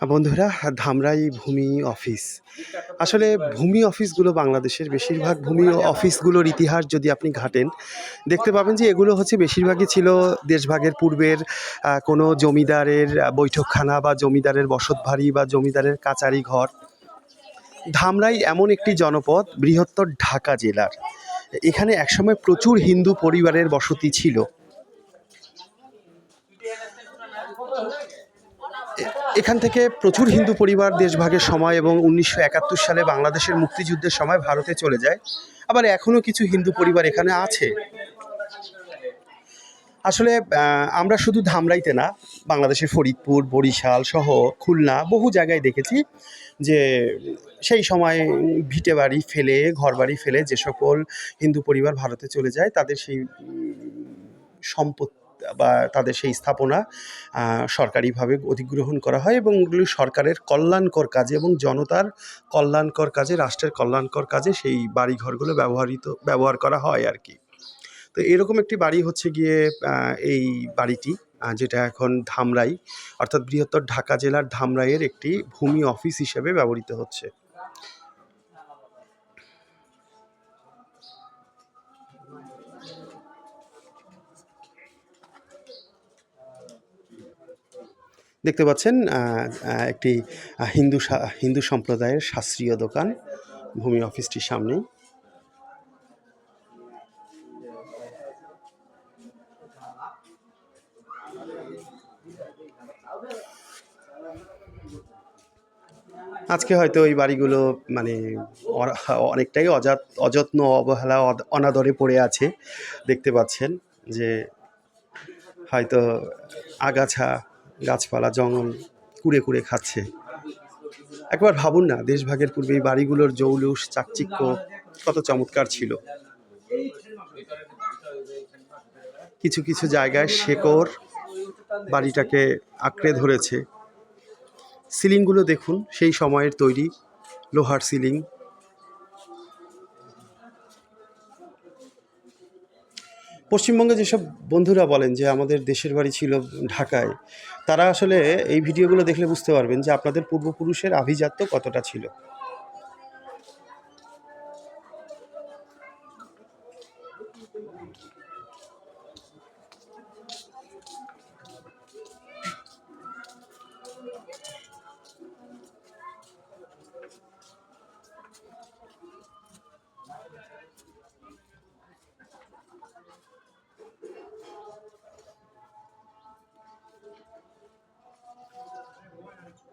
বন্ধুরা, ধামরাই ভূমি অফিস। আসলে ভূমি অফিসগুলো বাংলাদেশের বেশিরভাগ ভূমি অফিসগুলোর ইতিহাস যদি আপনি ঘাটেন, দেখতে পাবেন যে এগুলো হচ্ছে বেশিরভাগই ছিল দেশভাগের পূর্বের কোনো জমিদারের বৈঠকখানা বা জমিদারের বসতবাড়ি বা জমিদারের কাচারি ঘর। ধামরাই এমন একটি জনপদ, বৃহত্তর ঢাকা জেলার। এখানে একসময় প্রচুর হিন্দু পরিবারের বসতি ছিল। এখান থেকে প্রচুর হিন্দু পরিবার দেশভাগের সময় এবং উনিশশো একাত্তর সালে বাংলাদেশের মুক্তিযুদ্ধের সময় ভারতে চলে যায়। আবার এখনও কিছু হিন্দু পরিবার এখানে আছে। আসলে আমরা শুধু ধামরাইতে না, বাংলাদেশের ফরিদপুর, বরিশাল সহ খুলনা বহু জায়গায় দেখেছি যে সেই সময় ভিটে বাড়ি ফেলে, ঘর বাড়ি ফেলে যে সকল হিন্দু পরিবার ভারতে চলে যায়, তাদের সেই সম্পদ বা তাদের সেই স্থাপনা সরকারিভাবে অধিগ্রহণ করা হয় এবং এগুলি সরকারের কল্যাণকর কাজে এবং জনতার কল্যাণকর কাজে, রাষ্ট্রের কল্যাণকর কাজে সেই বাড়িঘরগুলো ব্যবহৃত, ব্যবহার করা হয় আর কি। তো এরকম একটি বাড়ি হচ্ছে গিয়ে এই বাড়িটি যেটা এখন ধামরাই, অর্থাৎ বৃহত্তর ঢাকা জেলার ধামরাইয়ের একটি ভূমি অফিস হিসেবে ব্যবহৃত হচ্ছে। দেখতে পাচ্ছেন একটি হিন্দু হিন্দু সম্প্রদায়ের শাস্ত্রীয় দোকান, ভূমি অফিসটির সামনে আজকে হয়তো এই বাড়িগুলো মানে অনেকটাই অজাত, অযত্ন, অবহেলা অনাদরে পড়ে আছে, দেখতে পাচ্ছেন যে হয়তো আগাছা গাছপালা, জঙ্গল কুড়ে কুড়ে খাচ্ছে। একবার ভাবুন না, দেশভাগের পূর্বে এই বাড়িগুলোর জৌলুস, চাকচিক্য কত চমৎকার ছিল। কিছু কিছু জায়গায় শেকড় বাড়িটাকে আঁকড়ে ধরেছে। সিলিংগুলো দেখুন, সেই সময়ের তৈরি লোহার সিলিং। পশ্চিমবঙ্গে যেসব বন্ধুরা বলেন যে আমাদের দেশের বাড়ি ছিল ঢাকায়, তারা আসলে এই ভিডিওগুলো দেখলে বুঝতে পারবেন যে আপনাদের পূর্বপুরুষের আভিজাত্য কতটা ছিল।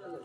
চলো।